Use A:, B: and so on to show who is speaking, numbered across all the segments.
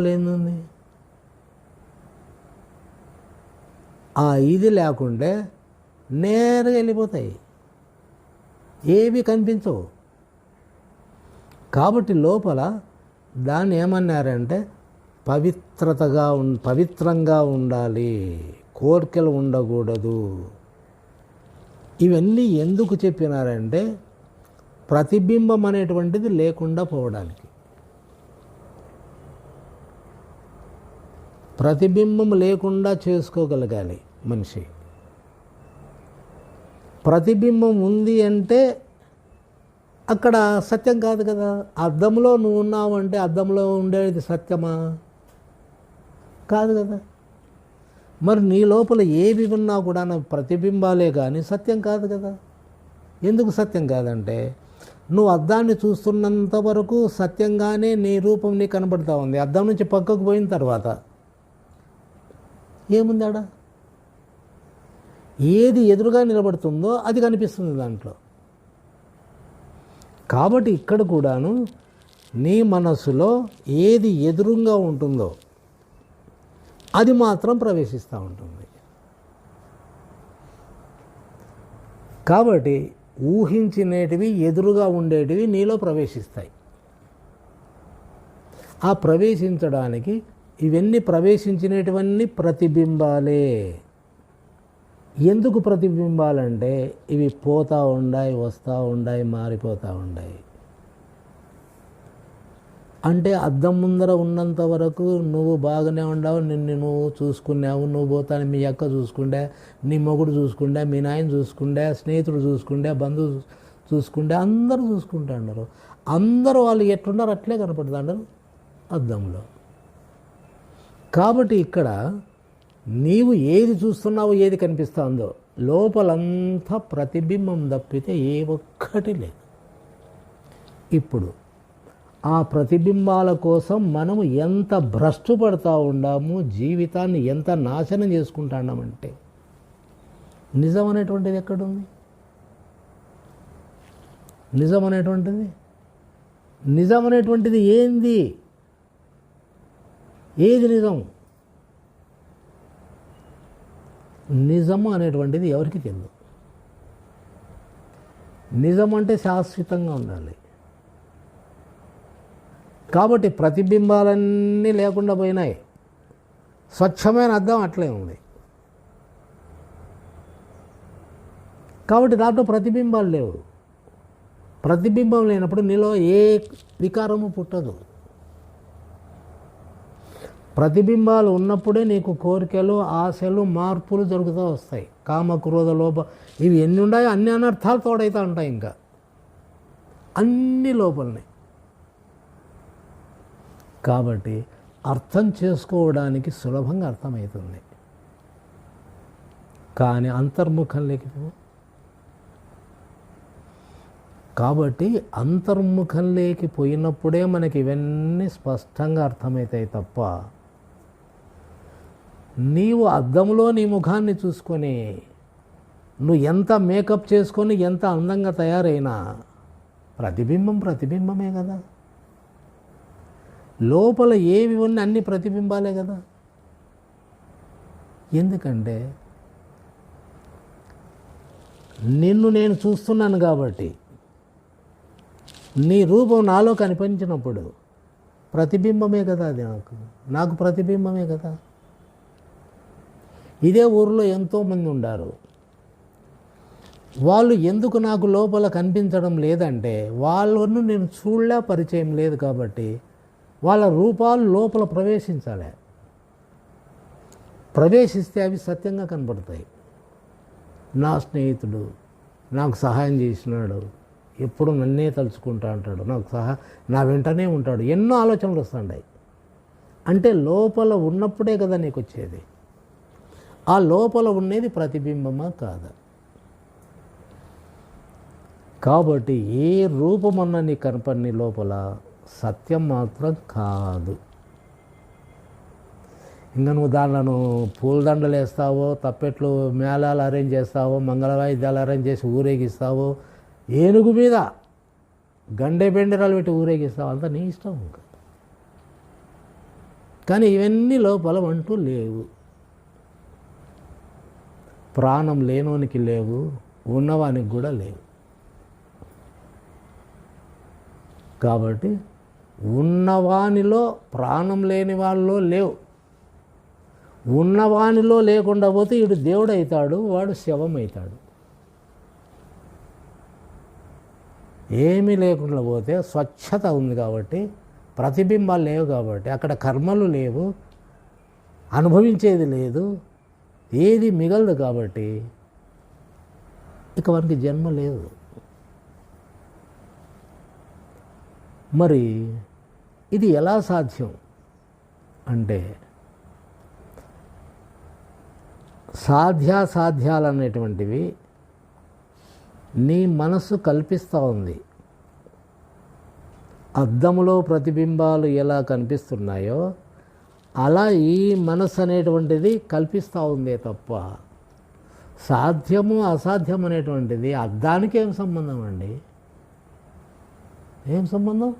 A: లేనుంది ఆ ఇది లేకుంటే నేరుగా వెళ్ళిపోతాయి. ఏవి కనిపించవు. కాబట్టి లోపల దాన్ని ఏమన్నారంటే పవిత్రతగా ఉ పవిత్రంగా ఉండాలి. కోరికలు ఉండకూడదు. ఇవన్నీ ఎందుకు చెప్పినారంటే ప్రతిబింబం అనేటువంటిది లేకుండా పోవడానికి. ప్రతిబింబం లేకుండా చేసుకోగలగాలి మనిషి. ప్రతిబింబం ఉంది అంటే అక్కడ సత్యం కాదు కదా. అద్దంలో నువ్వు ఉన్నావు అంటే అద్దంలో ఉండేది సత్యమా? కాదు కదా. మరి నీ లోపల ఏవి ఉన్నా కూడా నా ప్రతిబింబాలే కానీ సత్యం కాదు కదా. ఎందుకు సత్యం కాదంటే నువ్వు అద్దాన్ని చూస్తున్నంత వరకు సత్యంగానే నీ రూపం నీకు కనబడుతూ ఉంది. అద్దం నుంచి పక్కకు పోయిన తర్వాత ఏముంది ఆడ ఏది ఎదురుగా నిలబడుతుందో అది కనిపిస్తుంది దాంట్లో. కాబట్టి ఇక్కడ కూడాను నీ మనసులో ఏది ఎదురుగా ఉంటుందో అది మాత్రం ప్రవేశిస్తూ ఉంటుంది. కాబట్టి ఊహించినేటివి ఎదురుగా ఉండేటివి నీలో ప్రవేశిస్తాయి. ఆ ప్రవేశించడానికి ఇవన్నీ ప్రవేశించినటువన్నీ ప్రతిబింబాలే. ఎందుకు ప్రతిబింబాలంటే ఇవి పోతూ ఉండాయి వస్తూ ఉండాయి మారిపోతూ ఉండాయి. అంటే అద్దం ముందర ఉన్నంత వరకు నువ్వు బాగానే ఉండవు నిన్ను నువ్వు చూసుకున్నావు నువ్వు పోతాను మీ అక్క చూసుకుంటే నీ మొగుడు చూసుకుండే మీ నాయన చూసుకుంటే స్నేహితుడు చూసుకుంటే బంధువు చూసుకుంటే అందరూ చూసుకుంటారు అందరూ వాళ్ళు ఎట్లున్నారు అట్లే కనపడుతున్నారు అద్దంలో. కాబట్టి ఇక్కడ నీవు ఏది చూస్తున్నావో ఏది కనిపిస్తుందో లోపలంతా ప్రతిబింబం తప్పితే ఏ ఒక్కటి లేదు. ఇప్పుడు ఆ ప్రతిబింబాల కోసం మనము ఎంత భ్రష్టు పడుతూ ఉండాము జీవితాన్ని ఎంత నాశనం చేసుకుంటున్నామంటే నిజం అనేటువంటిది ఎక్కడుంది? నిజం అనేటువంటిది? నిజం అనేటువంటిది ఏంది? ఏది నిజం? నిజము అనేటువంటిది ఎవరికి తెలియదు. నిజం అంటే శాశ్వతంగా ఉండాలి. కాబట్టి ప్రతిబింబాలన్నీ లేకుండా పోయినాయి. స్వచ్ఛమైన అర్థం అట్లే ఉంది. కాబట్టి దాంట్లో ప్రతిబింబాలు లేవు. ప్రతిబింబం లేనప్పుడు నీలో ఏ వికారము పుట్టదు. ప్రతిబింబాలు ఉన్నప్పుడే నీకు కోరికలు ఆశలు మార్పులు జరుగుతూ వస్తాయి. కామ క్రోధ లోప ఇవి ఎన్ని ఉన్నాయో అన్ని అనర్థాలు తోడైతే ఉంటాయి ఇంకా. అన్ని లోపలనే కాబట్టి అర్థం చేసుకోవడానికి సులభంగా అర్థమవుతుంది. కానీ అంతర్ముఖం లేకపో. కాబట్టి అంతర్ముఖం లేకపోయినప్పుడే మనకి ఇవన్నీ స్పష్టంగా అర్థమవుతాయి తప్ప నీవు అద్దంలో నీ ముఖాన్ని చూసుకొని నువ్వు ఎంత మేకప్ చేసుకొని ఎంత అందంగా తయారైనా ప్రతిబింబం ప్రతిబింబమే కదా. లోపల ఏవి ఉన్నాయి అన్ని ప్రతిబింబాలే కదా. ఎందుకంటే నిన్ను నేను చూస్తున్నాను కాబట్టి నీ రూపం నాలో కనిపించినప్పుడు ప్రతిబింబమే కదా అది నాకు. నాకు ప్రతిబింబమే కదా. ఇదే ఊరిలో ఎంతోమంది ఉండారు. వాళ్ళు ఎందుకు నాకు లోపల కనిపించడం లేదంటే వాళ్ళను నేను చూడలే పరిచయం లేదు కాబట్టి వాళ్ళ రూపాలు లోపల ప్రవేశించాలి. ప్రవేశిస్తే అవి సత్యంగా కనబడతాయి. నా స్నేహితుడు నాకు సహాయం చేసినాడు. ఎప్పుడు నన్నే తలుచుకుంటా అంటాడు. నాకు సహా నా వెంటనే ఉంటాడు. ఎన్నో ఆలోచనలు వస్తుంటాయి. అంటే లోపల ఉన్నప్పుడే కదా నీకు వచ్చేది. ఆ లోపల ఉండేది ప్రతిబింబమా కాదా? కాబట్టి ఏ రూపమన్నా నీ కనపడిని లోపల సత్యం మాత్రం కాదు. ఇంకా నువ్వు దాంట్లో పూలదండలు వేస్తావో తప్పెట్లు మేళాలు అరేంజ్ చేస్తావో మంగళ వాయిద్యాలు అరేంజ్ చేసి ఊరేగిస్తావో ఏనుగు మీద గండె బెండరాలు పెట్టి ఊరేగిస్తావు అంతా నీ ఇష్టం ఇంకా. కానీ ఇవన్నీ లోపల అంటూ లేవు. ప్రాణం లేనోనికి లేవు ఉన్నవానికి కూడా లేవు. కాబట్టి ఉన్నవానిలో ప్రాణం లేని వాళ్ళలో లేవు. ఉన్నవానిలో లేకుండా పోతే ఇడు దేవుడు అవుతాడు వాడు శవం అవుతాడు ఏమీ లేకుండా పోతే స్వచ్ఛత ఉంది కాబట్టి ప్రతిబింబాలు లేవు కాబట్టి అక్కడ కర్మలు లేవు అనుభవించేది లేదు ఏది మిగలదు కాబట్టి ఇక వానికి జన్మ లేదు. మరి ఇది ఎలా సాధ్యం అంటే సాధ్యాసాధ్యాలు అనేటువంటివి నీ మనస్సు కల్పిస్తూ ఉంది. అద్దములో ప్రతిబింబాలు ఎలా కనిపిస్తున్నాయో అలా ఈ మనస్సు అనేటువంటిది కల్పిస్తూ ఉందే తప్ప సాధ్యము అసాధ్యం అనేటువంటిది అద్దానికి ఏం సంబంధం అండి? ఏం సంబంధం?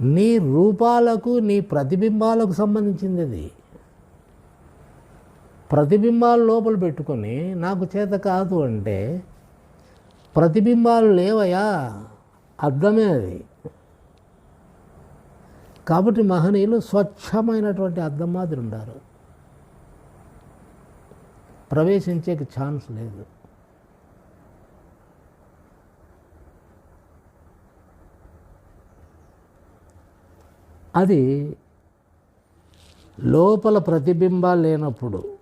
A: నీ రూపాలకు నీ ప్రతిబింబాలకు సంబంధించింది అది ప్రతిబింబాలు లోపల పెట్టుకొని నాకు చేత కాదు అంటే ప్రతిబింబాలు లేవయా? అర్థమే అది. కాబట్టి మహనీయులు స్వచ్ఛమైనటువంటి అద్దం మాదిరి ఉండారు. ప్రవేశించే ఛాన్స్ లేదు. అది లోపల ప్రతిబింబాలు లేనప్పుడు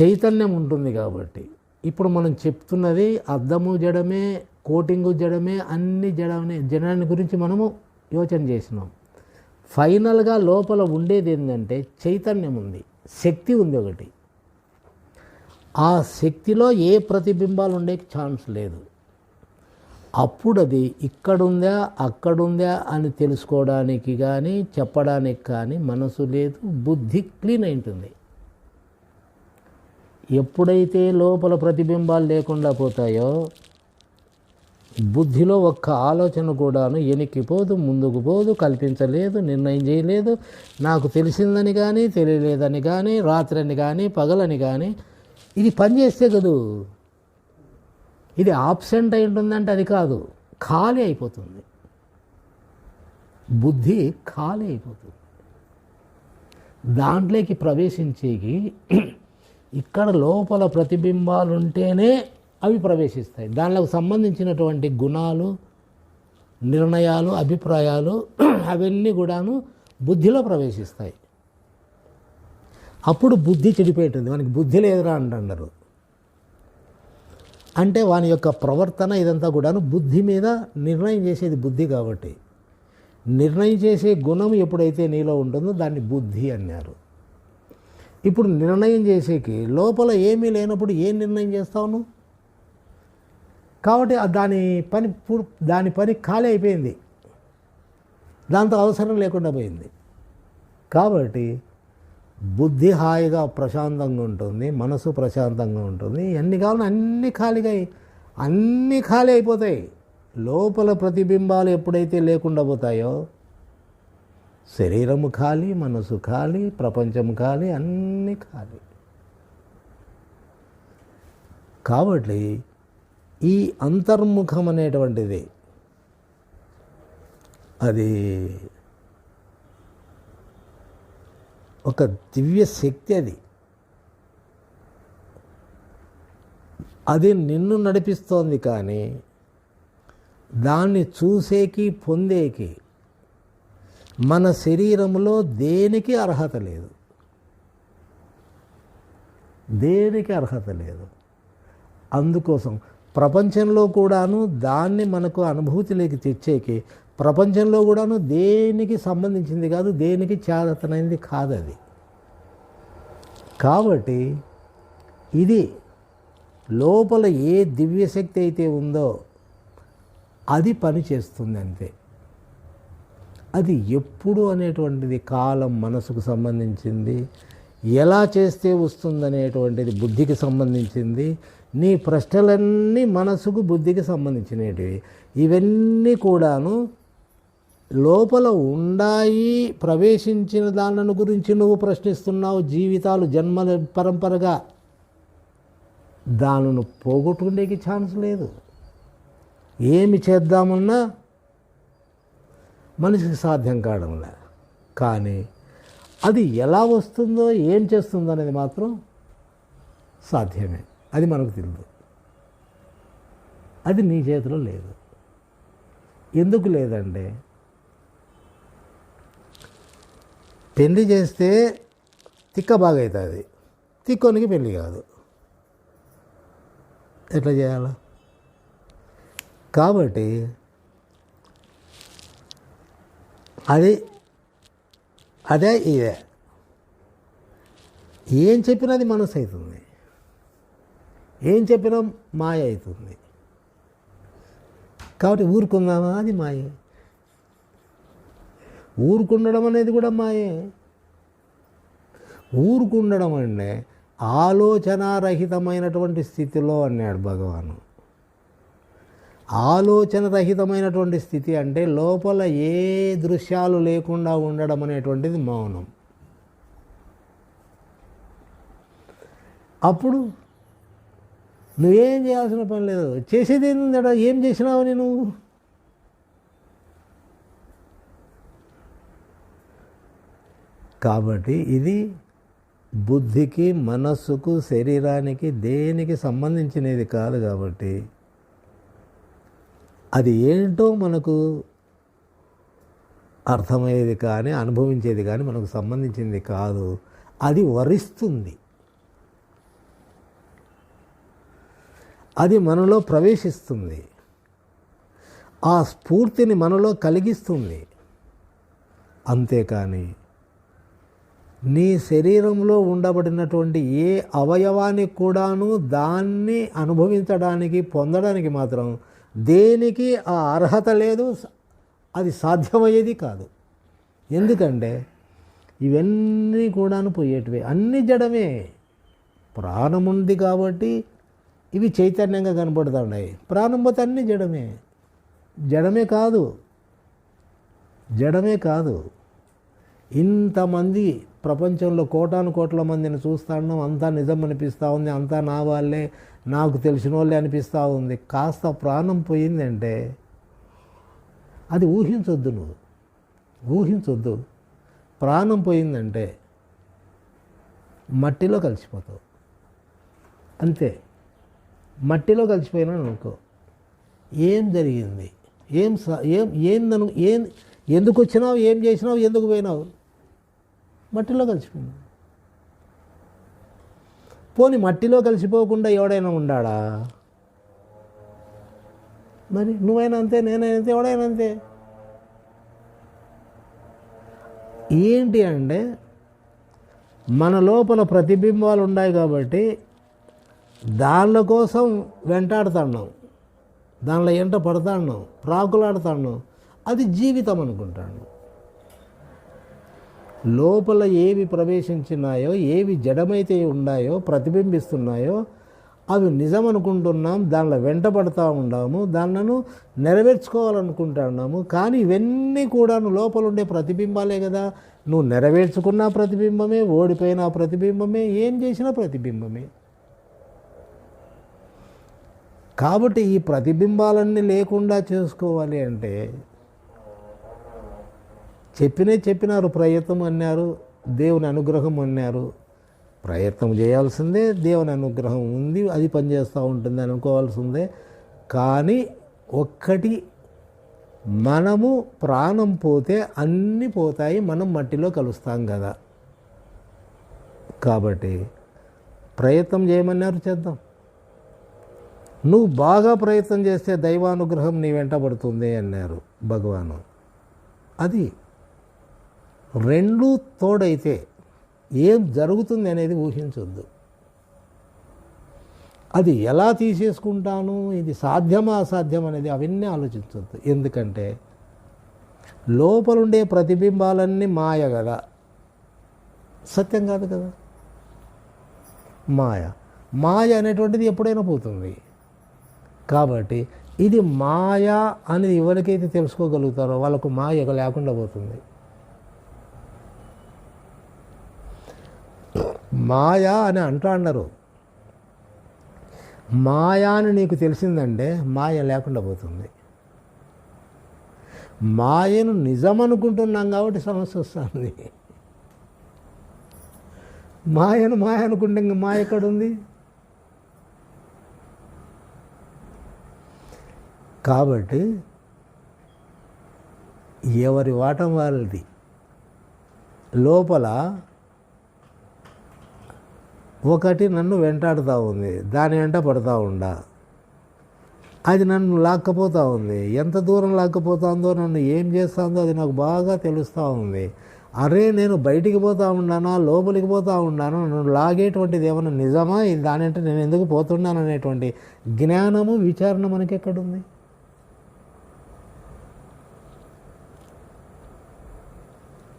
A: చైతన్యం ఉంటుంది కాబట్టి. ఇప్పుడు మనం చెప్తున్నది అద్దము జడమే కోటింగ్ జడమే అన్ని జడమే జడాన్ని గురించి మనము యోచన చేసినాం. ఫైనల్గా లోపల ఉండేది ఏంటంటే చైతన్యం ఉంది శక్తి ఉంది ఒకటి. ఆ శక్తిలో ఏ ప్రతిబింబాలు ఉండే ఛాన్స్ లేదు. అప్పుడు అది ఇక్కడుందా అక్కడుందా అని తెలుసుకోవడానికి కానీ చెప్పడానికి కానీ మనసు లేదు బుద్ధి క్లీన్ అయింటుంది. ఎప్పుడైతే లోపల ప్రతిబింబాలు లేకుండా పోతాయో బుద్ధిలో ఒక్క ఆలోచన కూడాను ఎనికిపోదు ముందుకు పోదు కల్పించలేదు నిర్ణయం చేయలేదు. నాకు తెలిసిందని కానీ తెలియలేదని కానీ రాత్రని కానీ పగలని కానీ ఇది పనిచేస్తే కదూ? ఇది ఆబ్సెంట్ అయి ఉంటుందంటే అది కాదు. ఖాళీ అయిపోతుంది. బుద్ధి ఖాళీ అయిపోతుంది. దాంట్లోకి ప్రవేశించేకి ఇక్కడ లోపల ప్రతిబింబాలు ఉంటేనే అవి ప్రవేశిస్తాయి. దానిలోకి సంబంధించినటువంటి గుణాలు నిర్ణయాలు అభిప్రాయాలు అవన్నీ కూడాను బుద్ధిలో ప్రవేశిస్తాయి. అప్పుడు బుద్ధి చెడిపోయింటుంది మనకి బుద్ధి లేదురా అంటారు అంటే వాని యొక్క ప్రవర్తన ఇదంతా కూడాను బుద్ధి మీద నిర్ణయం చేసేది బుద్ధి కాబట్టి. నిర్ణయం చేసే గుణం ఎప్పుడైతే నీలో ఉంటుందో దాన్ని బుద్ధి అన్నారు. ఇప్పుడు నిర్ణయం చేసేకి లోపల ఏమీ లేనప్పుడు ఏం నిర్ణయం చేస్తావు నువ్వు? కాబట్టి దాని పని దాని పని ఖాళీ అయిపోయింది. దాంతో అవసరం లేకుండా పోయింది. కాబట్టి బుద్ధి హాయిగా ప్రశాంతంగా ఉంటుంది మనసు ప్రశాంతంగా ఉంటుంది. ఎన్ని కావాలో అన్ని ఖాళీగా అన్నీ ఖాళీ అయిపోతాయి. లోపల ప్రతిబింబాలు ఎప్పుడైతే లేకుండా పోతాయో శరీరము ఖాళీ మనసు ఖాళీ ప్రపంచం ఖాళీ అన్నీ ఖాళీ. కాబట్టి ఈ అంతర్ముఖం అనేటువంటిది అది ఒక దివ్య శక్తి అది. అది నిన్ను నడిపిస్తోంది కానీ దాన్ని చూసేకి పొందేకి మన శరీరంలో దేనికి అర్హత లేదు. దేనికి అర్హత లేదు. అందుకోసం ప్రపంచంలో కూడాను దాన్ని మనకు అనుభూతిలోకి తెచ్చేకి ప్రపంచంలో కూడాను దేనికి సంబంధించింది కాదు దేనికి చేతనైంది కాదు అది. కాబట్టి ఇది లోపల ఏ దివ్యశక్తి అయితే ఉందో అది పని చేస్తుంది అంతే. అది ఎప్పుడు అనేటువంటిది కాలం మనసుకు సంబంధించింది ఎలా చేస్తే వస్తుందనేటువంటిది బుద్ధికి సంబంధించింది నీ ప్రశ్నలన్నీ మనసుకు బుద్ధికి సంబంధించినవి. ఇవన్నీ కూడాను లోపల ఉండాయి ప్రవేశించిన దానిని గురించి నువ్వు ప్రశ్నిస్తున్నావు జీవితాలు జన్మల పరంపరగా. దానిని పోగొట్టుకునేకి ఛాన్స్ లేదు. ఏమి చేద్దామన్నా మనిషికి సాధ్యం కావడంలే. కానీ అది ఎలా వస్తుందో ఏం చేస్తుందో అనేది మాత్రం సాధ్యమే. అది మనకు తెలియదు అది నీ చేతిలో లేదు. ఎందుకు లేదంటే పెళ్ళి చేస్తే తిక్క బాగా అవుతుంది తిక్కోనికి పెళ్ళి కాదు. ఎట్లా చేయాలి? కాబట్టి అది అదే ఇదే. ఏం చెప్పినది మనసు అవుతుంది. ఏం చెప్పినా మాయ అవుతుంది. కాబట్టి ఊరుకుందామా? అది మాయే. ఊరుకుండడం అనేది కూడా మాయే. ఊరుకుండడం అంటే ఆలోచనారహితమైనటువంటి స్థితిలో అన్నాడు భగవాను. ఆలోచన రహితమైనటువంటి స్థితి అంటే లోపల ఏ దృశ్యాలు లేకుండా ఉండడం అనేటువంటిది మౌనం. అప్పుడు నువ్వేం చేయాల్సిన పని లేదు. చేసేది ఏంటంటే ఏం చేసినావు నువ్వు? కాబట్టి ఇది బుద్ధికి మనస్సుకు శరీరానికి దేనికి సంబంధించినది కాదు కాబట్టి అది ఏంటో మనకు అర్థమయ్యేది కానీ అనుభవించేది కానీ మనకు సంబంధించింది కాదు. అది వరిస్తుంది. అది మనలో ప్రవేశిస్తుంది. ఆ స్ఫూర్తిని మనలో కలిగిస్తుంది. అంతేకాని నీ శరీరంలో ఉండబడినటువంటి ఏ అవయవానికి కూడాను దాన్ని అనుభవించడానికి పొందడానికి మాత్రం దేనికి ఆ అర్హత లేదు అది సాధ్యమయ్యేది కాదు. ఎందుకంటే ఇవన్నీ కూడాను పోయేటివే. అన్ని జడమే. ప్రాణం ఉంది కాబట్టి ఇవి చైతన్యంగా కనపడుతున్నాయి ప్రాణం పోతే అన్ని జడమే. జడమే కాదు. జడమే కాదు. ఇంతమంది ప్రపంచంలో కోటాను కోట్ల మందిని చూస్తాను అంతా నిజం అనిపిస్తూ ఉంది. అంతా నా వాళ్ళే. నాకు తెలిసిన వాళ్ళే అనిపిస్తూ ఉంది. కాస్త ప్రాణం పోయిందంటే అది ఊహించొద్దు నువ్వు. ఊహించొద్దు. ప్రాణం పోయిందంటే మట్టిలో కలిసిపోతావు. అంతే. మట్టిలో కలిసిపోయినాను అనుకో. ఏం జరిగింది? ఏం స- ఏం ఏందను ఏం ఎందుకు వచ్చినావు? ఏం చేసినావు? ఎందుకు పోయినావు? మట్టిలో కలిసిపోయినావు పోని మట్టిలో కలిసిపోకుండా ఎవడైనా ఉండాడా? మరి నువ్వైనా అంతే నేనైనా అంతే ఎవడైనా అంతే. ఏంటి అంటే మన లోపల ప్రతిబింబాలు ఉన్నాయి కాబట్టి దానిల కోసం వెంటాడుతున్నాం దానిలో ఎంట పడతాను ప్రాకులాడుతాను అది జీవితం అనుకుంటాను లోపల ఏవి ప్రవేశించినాయో ఏవి జడమైతే ఉన్నాయో ప్రతిబింబిస్తున్నాయో అవి నిజం అనుకుంటున్నాం దానిలో వెంటబడతా ఉన్నాము దానిలను నెరవేర్చుకోవాలనుకుంటున్నాము. కానీ ఇవన్నీ కూడా లోపల ఉండే ప్రతిబింబాలే కదా. నువ్వు నెరవేర్చుకున్న ప్రతిబింబమే ఓడిపోయిన ప్రతిబింబమే ఏం చేసినా ప్రతిబింబమే. కాబట్టి ఈ ప్రతిబింబాలన్నీ లేకుండా చేసుకోవాలి అంటే చెప్పినే చెప్పినారు ప్రయత్నం అన్నారు దేవుని అనుగ్రహం అన్నారు. ప్రయత్నం చేయాల్సిందే దేవుని అనుగ్రహం ఉంది అది పనిచేస్తూ ఉంటుంది అనుకోవాల్సిందే. కానీ ఒక్కటి మనము ప్రాణం పోతే అన్నీ పోతాయి మనం మట్టిలో కలుస్తాం కదా. కాబట్టి ప్రయత్నం చేయమన్నారు చేద్దాం. నువ్వు బాగా ప్రయత్నం చేస్తే దైవానుగ్రహం నీ వెంట పడుతుంది అన్నారు భగవాను. అది రెండు తోడైతే ఏం జరుగుతుంది అనేది ఊహించొద్దు. అది ఎలా తీసేసుకుంటాను ఇది సాధ్యమా అసాధ్యం అనేది అవన్నీ ఆలోచించవద్దు ఎందుకంటే లోపలుండే ప్రతిబింబాలన్నీ మాయ కదా. సత్యం కాదు కదా. మాయ. మాయ అనేటువంటిది ఎప్పుడైనా పోతుంది. కాబట్టి ఇది మాయా అనేది ఎవరికైతే తెలుసుకోగలుగుతారో వాళ్ళకు మాయ లేకుండా పోతుంది. మాయా అని అంటూ అన్నారు. మాయా అని నీకు తెలిసిందంటే మాయ లేకుండా పోతుంది. మాయను నిజం అనుకుంటున్నాం కాబట్టి సమస్య వస్తుంది. మాయను మాయ అనుకుంటే ఇంకా మాయ ఎక్కడుంది? కాబట్టి ఎవరి వాటం వాళ్ళది. లోపల ఒకటి నన్ను వెంటాడుతూ ఉంది దాని వెంట పడుతూ ఉండా. అది నన్ను లాక్కపోతూ ఉంది. ఎంత దూరం లాక్కపోతుందో నన్ను ఏం చేస్తుందో అది నాకు బాగా తెలుస్తూ ఉంది. అరే నేను బయటికి పోతూ ఉన్నానా లోపలికి పోతూ ఉన్నాను నన్ను లాగేటువంటిది ఏమైనా నిజమా? దాని అంటే నేను ఎందుకు పోతున్నాను అనేటువంటి జ్ఞానము విచారణ మనకి ఎక్కడుంది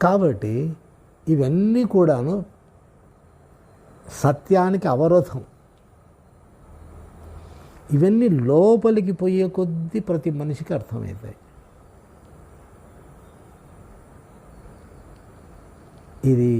A: కాబట్టి ఇవన్నీ కూడాను సత్యానికి అవరోధం. ఇవన్నీ లోపలికి పోయే కొద్దీ ప్రతి మనిషికి అర్థమవుతాయి. ఇది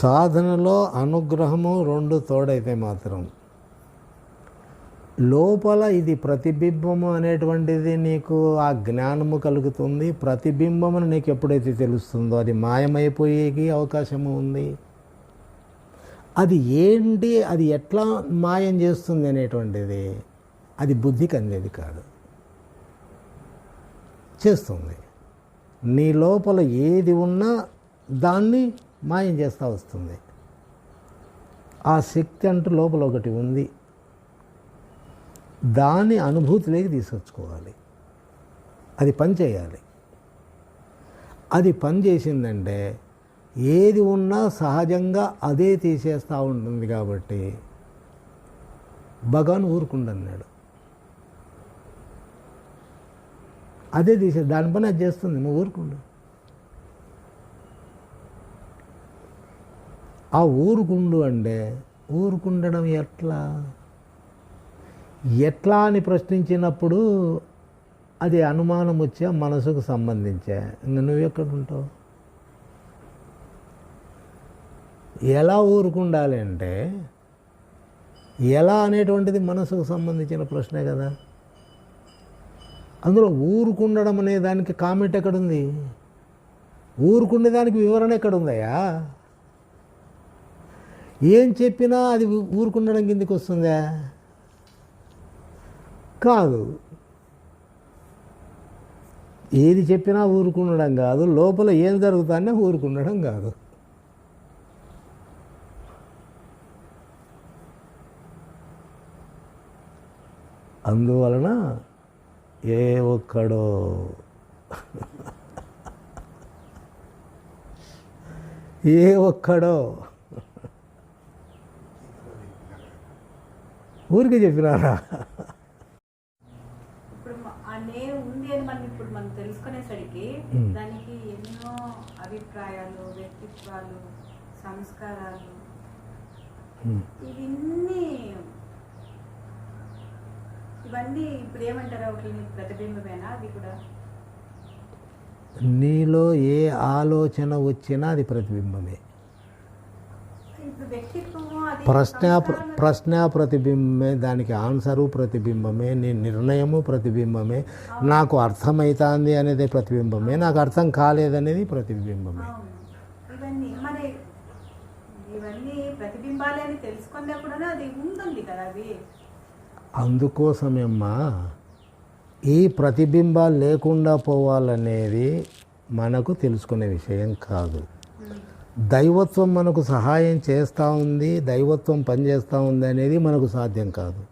A: సాధనలో అనుగ్రహము రెండు తోడైతే మాత్రం. లోపల ఇది ప్రతిబింబము అనేటువంటిది నీకు ఆ జ్ఞానము కలుగుతుంది. ప్రతిబింబమును నీకు ఎప్పుడైతే తెలుస్తుందో అది మాయమైపోయేకి అవకాశము ఉంది. అది ఏంటి అది ఎట్లా మాయం చేస్తుంది అనేటువంటిది అది బుద్ధికి అందేది కాదు. చేస్తుంది. నీ లోపల ఏది ఉన్నా దాన్ని మాయం చేస్తూ వస్తుంది. ఆ శక్తి అంటూ లోపల ఒకటి ఉంది. దాన్ని అనుభూతిలోకి తీసుకొచ్చుకోవాలి. అది పనిచేయాలి అది పని చేసిందంటే ఏది ఉన్నా సహజంగా అదే తీసేస్తూ ఉంటుంది కాబట్టి భగవాన్ ఊరుకుండన్నాడు. అదే తీసే దాని పని అది చేస్తుంది నువ్వు ఊరుకుండు. ఆ ఊరుకుండు అంటే ఊరుకుండడం ఎట్లా? ఎట్లా అని ప్రశ్నించినప్పుడు అది అనుమానం వచ్చే మనసుకు సంబంధించే. ఇంకా నువ్వు ఎక్కడ ఉంటావు ఎలా ఊరుకుండాలి అంటే ఎలా అనేటువంటిది మనసుకు సంబంధించిన ప్రశ్నే కదా. అందులో ఊరుకుండడం అనే దానికి కామెంట్ ఎక్కడుంది? ఊరుకుండే దానికి వివరణ ఎక్కడుందయ్యా? ఏం చెప్పినా అది ఊరుకుండడం కిందకి వస్తుందా? కాదు. ఏది చెప్పినా ఊరుకుండడం కాదు. లోపల ఏం జరుగుతానే ఊరుకుండడం కాదు. అందువలన ఏ ఒక్కడో ఏ ఒక్కడో ఊరికి చెప్పినారా?
B: ఇప్పుడు మ- ఆ నేను ఉంది అని మనం ఇప్పుడు మనం తెలుసుకునేసరికి. దానికి ఎన్నో అభిప్రాయాలు వ్యక్తిత్వాలు సంస్కారాలు. ఇవన్నీ ఇవన్నీ ఇప్పుడు ఏమంటారు? వాటిని ప్రతిబింబమేనా? అవి కూడా?
A: నీలో ఏ ఆలోచన వచ్చినా అది ప్రతిబింబమే. ప్రశ్న ప్రశ్న ప్రతిబింబమే దానికి ఆన్సరు ప్రతిబింబమే నీ నిర్ణయము ప్రతిబింబమే నాకు అర్థమవుతుంది అనేది ప్రతిబింబమే నాకు అర్థం కాలేదనేది ప్రతిబింబమే. అందుకోసమేమ్మా ఈ ప్రతిబింబాలు లేకుండా పోవాలనేది మనకు తెలుసుకునే విషయం కాదు. దైవత్వం మనకు సహాయం చేస్తూ ఉంది దైవత్వం పనిచేస్తూ ఉంది అనేది మనకు సాధ్యం కాదు.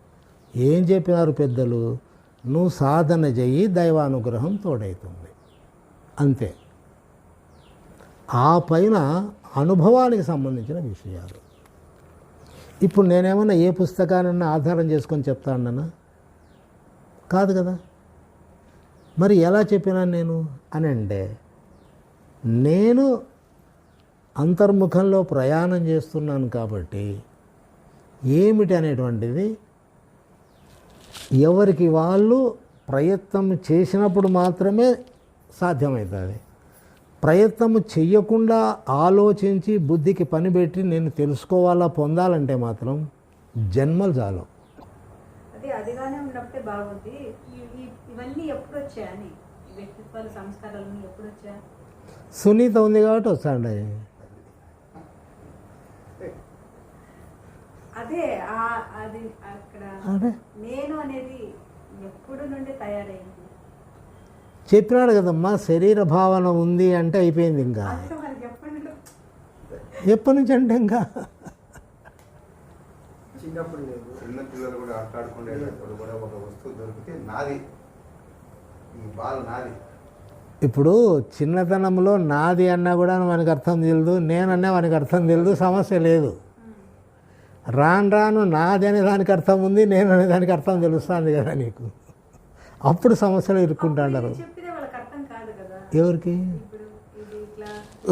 A: ఏం చెప్పినారు పెద్దలు? నువ్వు సాధన చెయ్యి దైవానుగ్రహం తోడవుతుంది అంతే. ఆ పైన అనుభవానికి సంబంధించిన విషయాలు. ఇప్పుడు నేనేమన్నా ఏ పుస్తకానన్నా ఆధారం చేసుకొని చెప్తానన్నా కాదు కదా. మరి ఎలా చెప్పినాను నేను? అని అంటే నేను అంతర్ముఖంలో ప్రయాణం చేస్తున్నాను కాబట్టి ఏమిటి అనేటువంటిది? ఎవరికి వాళ్ళు ప్రయత్నం చేసినప్పుడు మాత్రమే సాధ్యమవుతుంది. ప్రయత్నం చెయ్యకుండా ఆలోచించి బుద్ధికి పని పెట్టి నేను తెలుసుకోవాలా పొందాలంటే మాత్రం జన్మలు చాలు.
B: అదే అదిగానే ఉన్నప్పుడే బాగుంది ఈ- ఈ- ఇవన్నీ ఎప్పుడు వచ్చాయని ఈ వ్యక్తిత్వాలు సంస్కారాలు ఎప్పుడు వచ్చా
A: సునీత ఉంది కాబట్టి వస్తాండి
B: అదే ఆ- అది అక్కడ నేను అనేది ఎప్పుడు నుండి తయారైంది?
A: చెప్పినాడు కదమ్మా శరీర భావన ఉంది అంటే అయిపోయింది ఇంకా.
B: ఎప్పటి
A: నుంచి అంటే ఇంకా?
C: చిన్నప్పుడు లేదు.
D: చిన్న పిల్లలు కూడా ఆటాడుకునేటప్పుడు కూడా ఒక వస్తువు దొరికితే నాది. ఈ బాల్ నాది.
A: ఇప్పుడు చిన్నతనంలో నాది అన్నా కూడా మనకు అర్థం తెలియదు నేనన్నా మనకు అర్థం తెలియదు సమస్య లేదు. రాను రాను నాది అనే దానికి అర్థం ఉంది నేను అనే దానికి అర్థం తెలుస్తుంది కదా నీకు. అప్పుడు సమస్యలు ఇరుక్కుంటాడారు ఎవరికి?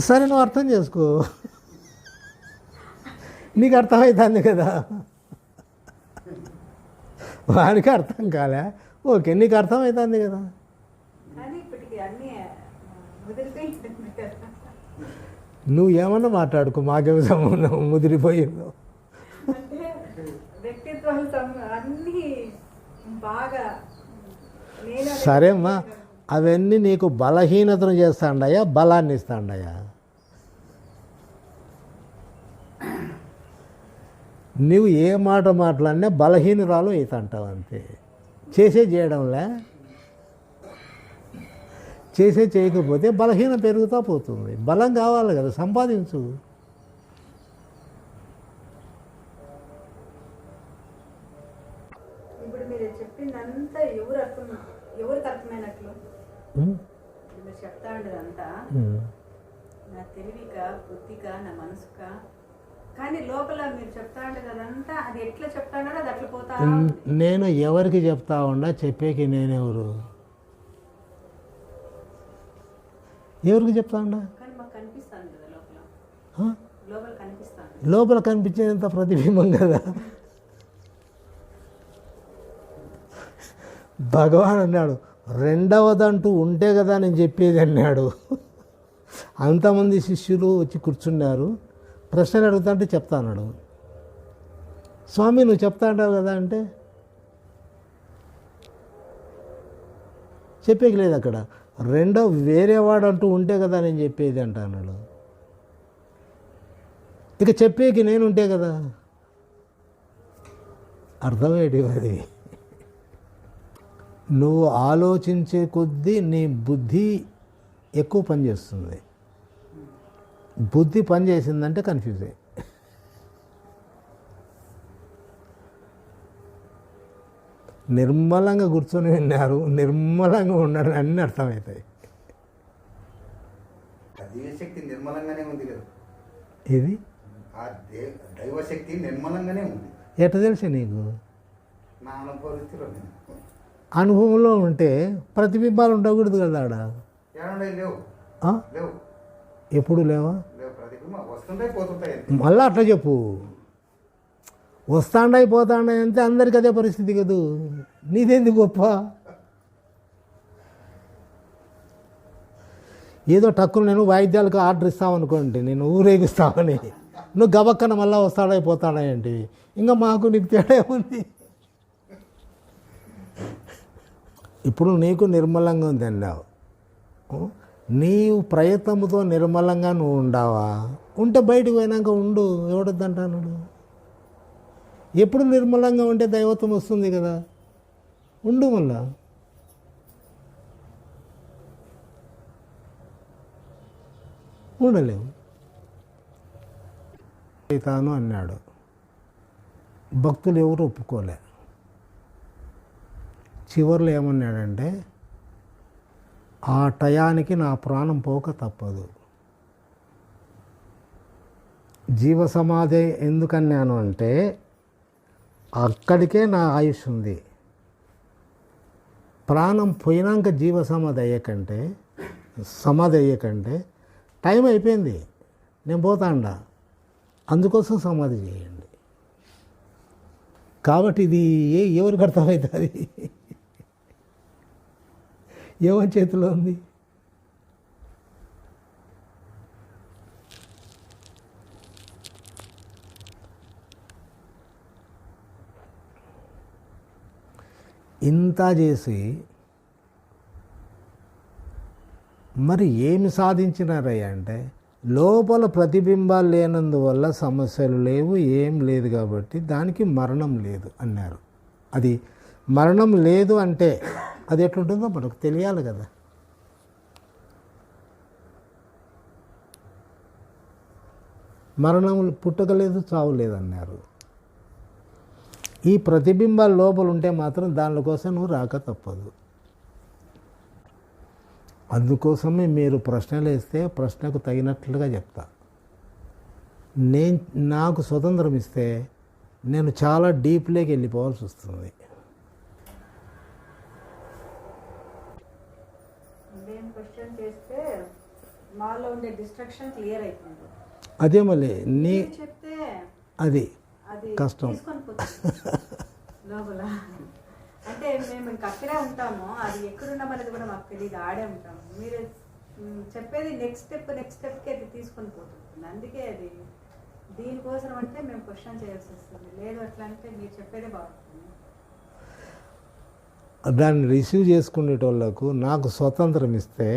A: సరే నువ్వు అర్థం చేసుకో. నీకు అర్థమవుతుంది కదా. వానికి అర్థం కాలే. ఓకే నీకు అర్థమవుతుంది కదా. నువ్వు ఏమన్నా మాట్లాడుకో మాకేం సంబంధం ముదిరిపోయిందో.
B: అన్నీ బాగా నేను అనేది-
A: సరే అమ్మా అవన్నీ నీకు బలహీనతను చేస్తాండయా బలాన్ని ఇస్తాండయా నువ్వు ఏ మాట మాట్లాడినా బలహీనురాలు అవుతాంటావు అంతే. చేసే చేయడంలే. చేసే చేయకపోతే బలహీనం పెరుగుతా పోతుంది. బలం కావాలి కదా సంపాదించు.
B: చెప్తా ఉండేదంతా
A: ఉం.
B: నా తెలివిక బుద్ధిక నా మనసుక? కానీ లోపల మీరు చెప్తా ఉండేది అదంతా అది ఎట్లా చెప్తా ఉండదో అది అట్లా పోతా ఉంది.
A: నేను ఎవరికి చెప్తా ఉండా చెప్పేకి నేనెవరు ఎవరికి చెప్తా ఉండా?
B: లోపల
A: కనిపించేంత ప్రతిబింబం కదా. భగవాన్ అన్నాడు రెండవదంటూ ఉంటే కదా నేను చెప్పేది అన్నాడు. అంతమంది శిష్యులు వచ్చి కూర్చున్నారు. ప్రశ్నలు అడుగుతా అంటే చెప్తా అన్నాడు. స్వామి నువ్వు చెప్తా అంటావు కదా అంటే? చెప్పేకి లేదు అక్కడ. రెండో వేరే వాడు అంటూ ఉంటే కదా నేను చెప్పేది అంట అన్నాడు. ఇక చెప్పేకి నేను ఉంటే కదా? అర్థమేటి అది. నువ్వు ఆలోచించే కొద్దీ నీ బుద్ధి ఎక్కువ పనిచేస్తుంది. బుద్ధి పనిచేసిందంటే కన్ఫ్యూజే. నిర్మలంగా కూర్చొని విన్నారు నిర్మలంగా ఉండడం అన్నీ అర్థమవుతాయి.
D: దివ్యశక్తి నిర్మలంగానే ఉంది కదా.
A: ఇది
D: ఆ దే దైవశక్తి నిర్మలంగానే ఉంది.
A: ఎట్ట తెలుసు నీకు?
D: నా
A: అనుభవంలో ఉంటే ప్రతిబింబాలు ఉండకూడదు కదా ఆడ? ఎప్పుడు లేవా?
D: అంతే.
A: మళ్ళీ అట్లా చెప్పు. వస్తాండాయి పోతాండాయి అంటే అందరికి అదే పరిస్థితి కదూ? నీదేంది గొప్ప? ఏదో టక్కులు నేను వాయిద్యాలకు ఆర్డర్ ఇస్తామనుకోండి నేను ఊరేగిస్తామని నువ్వు గబక్కన మళ్ళీ వస్తాడాయి పోతాడాయి అంటే ఇంకా మాకు నీకు తేడా ఏముంది? ఇప్పుడు నీకు నిర్మలంగా ఉంది అన్నావు నీవు ప్రయత్నంతో నిర్మలంగా నువ్వు ఉండావా? ఉంటే బయటకు పోయినాక ఉండు ఎవడద్దంటాను ఎప్పుడు నిర్మలంగా ఉంటే దైవత్వం వస్తుంది కదా. ఉండు మళ్ళా. ఉండలేవు. తాను అన్నాడు. భక్తులు ఎవరు ఒప్పుకోలే. చివరిలో ఏమన్నాడంటే ఆ టయానికి నా ప్రాణం పోక తప్పదు. జీవ సమాధి ఎందుకన్నాను అంటే అక్కడికే నా ఆయుష్ ఉంది. ప్రాణం పోయినాక జీవ సమాధి అయ్యకంటే సమాధి అయ్యకంటే టైం అయిపోయింది. నేను పోతాండా. అందుకోసం సమాధి చేయండి. కాబట్టి ఇది ఏ ఎవరికి అర్థమవుతుంది ఎవరి చేతిలో ఉంది. ఇంత చేసి మరి ఏమి సాధించినారయ్యా అంటే లోపల ప్రతిబింబాలు లేనందువల్ల సమస్యలు లేవు ఏం లేదు కాబట్టి దానికి మరణం లేదు అన్నారు. అది మరణం లేదు అంటే అది ఎట్లుంటుందో మనకు తెలియాలి కదా. మరణం పుట్టకలేదు చావు లేదన్నారు ఈ ప్రతిబింబాలు లోపల ఉంటే మాత్రం దాని కోసం నువ్వు రాక తప్పదు. అందుకోసమే మీరు ప్రశ్నలు వేస్తే ప్రశ్నకు తగినట్లుగా చెప్తా. నేను నాకు స్వతంత్రం ఇస్తే నేను చాలా డీప్లోకి వెళ్ళిపోవాల్సి వస్తుంది
B: నేను క్వశ్చన్ చేస్తే మాలో ఉండే డిస్ట్రక్షన్ క్లియర్ అయిపోయింది.
A: అదే మళ్ళీ నీ
B: చెప్తే
A: అది
B: అది
A: కష్టం.
B: లోపల. అంటే మేము ఇంక అక్కడే ఉంటాము. అది ఎక్కడున్నాం అనేది కూడా మాకు తెలియదు ఆడే ఉంటాము. మీరు చెప్పేది నెక్స్ట్ స్టెప్ నెక్స్ట్ స్టెప్కి అది తీసుకొని పోతుంది అందుకే అది దీనికోసం అంటే మేము క్వశ్చన్ చేయాల్సి వస్తుంది. లేదు అట్లా అంటే మీరు చెప్పేదే బాగుంటుంది.
A: దాన్ని రిసీవ్ చేసుకునేటోళ్ళకు నాకు స్వతంత్రం ఇస్తే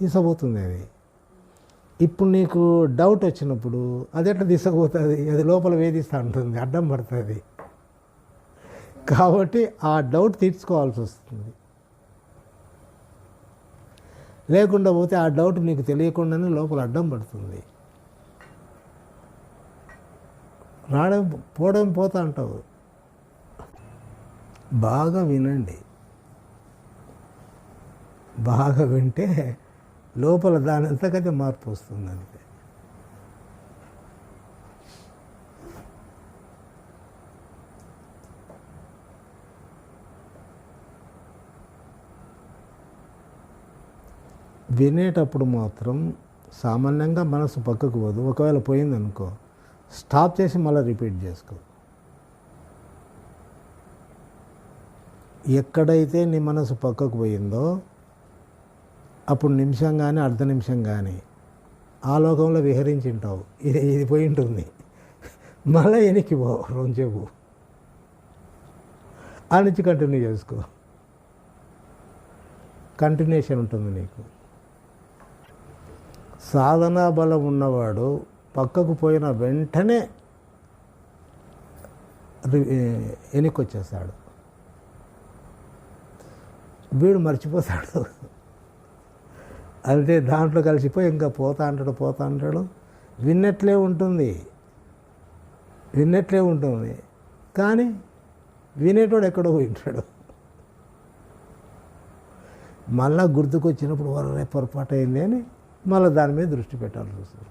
A: తీసుకుపోతుంది అది ఇప్పుడు నీకు డౌట్ వచ్చినప్పుడు అది ఎట్లా తీసుకుపోతుంది అది లోపల వేధిస్తూ ఉంటుంది అడ్డం పడుతుంది. కాబట్టి ఆ డౌట్ తీర్చుకోవాల్సి వస్తుంది. లేకుండా పోతే ఆ డౌట్ నీకు తెలియకుండానే లోపల అడ్డం పడుతుంది. రావడం పోవడం పోతా అంటావు. బాగా వినండి. బాగా వింటే లోపల దాని అంతకైతే మార్పు వస్తుంది అంతే వినేటప్పుడు మాత్రం సామాన్యంగా మనసు పక్కకు పోదు. ఒకవేళ పోయిందనుకో స్టాప్ చేసి మళ్ళీ రిపీట్ చేసుకో. ఎక్కడైతే నీ మనసు పక్కకు పోయిందో అప్పుడు నిమిషం కానీ అర్ధ నిమిషం కానీ ఆ లోకంలో విహరించి ఉంటావు ఇది ఇది పోయి ఉంటుంది. మళ్ళీ వెనక్కి పో రోజేపు ఆ నుంచి కంటిన్యూ చేసుకో. కంటిన్యూషన్ ఉంటుంది నీకు. సాధనా బలం ఉన్నవాడు పక్కకు పోయిన వెంటనే రి- వెనక్కి వచ్చేస్తాడు. వీడు మర్చిపోతాడు. అంటే దాంట్లో కలిసిపోయి ఇంకా పోతా అంటాడు పోతా అంటాడు. విన్నట్లే ఉంటుంది. విన్నట్లే ఉంటుంది. కానీ వినేటోడు ఎక్కడో వింటాడు మళ్ళా గుర్తుకొచ్చినప్పుడు వరే పొరపాటు అయింది అని మళ్ళీ దాని మీద దృష్టి పెట్టాల్సి వస్తుంది.